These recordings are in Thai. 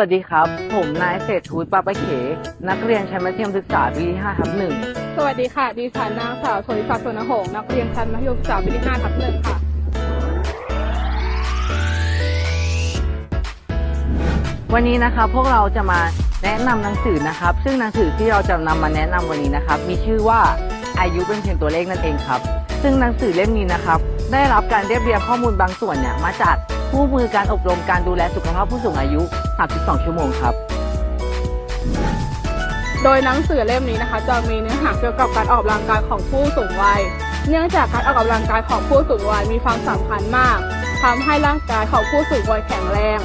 วัสดีครับ ผมนายเศรษฐูตปาปะเข นักเรียนชั้นมัธยมศึกษาปีที่5ทับหนึ่งสวัสดีค่ะ ดิฉันนางสาวโชติศักดิ์สวนหงษ์นักเรียนชั้นมัธยมศึกษาปีที่5ทับหนึ่งค่ะ วันนี้นะครับพวกเราจะมาแนะนำหนังสือนะครับ ซึ่งหนังสือที่เราจะนำมาแนะนำวันนี้นะครับ มีชื่อว่า อายุเป็นเพียงตัวเลขนั่นเองครับ ซึ่งหนังสือเล่มนี้นะครับ ได้รับการเรียบเรียงข้อมูลบางส่วนเนี่ยมาจากผู้มือการอบรมการดูแลสุขภาพผู้สูงอายุ 32 ชั่วโมงครับ โดยหนังสือเล่มนี้นะคะ จะมีเนื้อหาเกี่ยวกับการออกกำลังกายของผู้สูงวัย เนื่องจากการออกกำลังกายของผู้สูงวัยมีความสำคัญมากทำให้ร่างกายของผู้สูงวัยแข็งแรง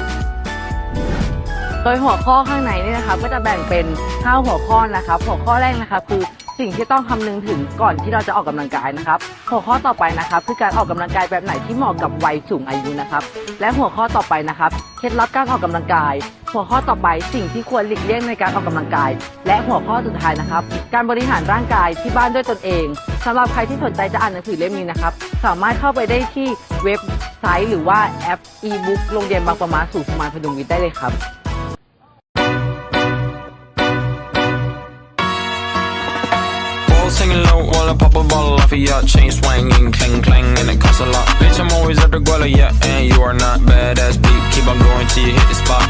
โดยหัวข้อข้างในนี่นะครับก็จะแบ่งเป็น 5 หัวข้อนะครับ หัวข้อแรกนะครับคือ สิ่งที่ต้องคำนึงถึงก่อนที่เราจะออกกำลังกายนะครับ หัวข้อต่อไปนะครับคือการออกกำลังกายแบบไหนที่เหมาะกับวัยสูงอายุนะครับ และหัวข้อต่อไปนะครับเคล็ดลับการออกกำลังกาย หัวข้อต่อไปสิ่งที่ควรหลีกเลี่ยงในการออกกำลังกาย และหัวข้อสุดท้ายนะครับ การบริหารร่างกายที่บ้านด้วยตนเองสำหรับใครที่สนใจจะอ่านหนังสือเล่มนี้นะครับ สามารถเข้าไปได้ที่เว็บไซต์ หรือว่าแอป e-book โรงเรียนบางประมาสู่สมานพดุงวิทย์ได้เลยครับ singing low while I pop a bottle off of your chain swinging, clang clang, and it costs a lot. Bitch, I'm always at the guala, yeah, and you are not badass beat. Keep on going till you hit the spot.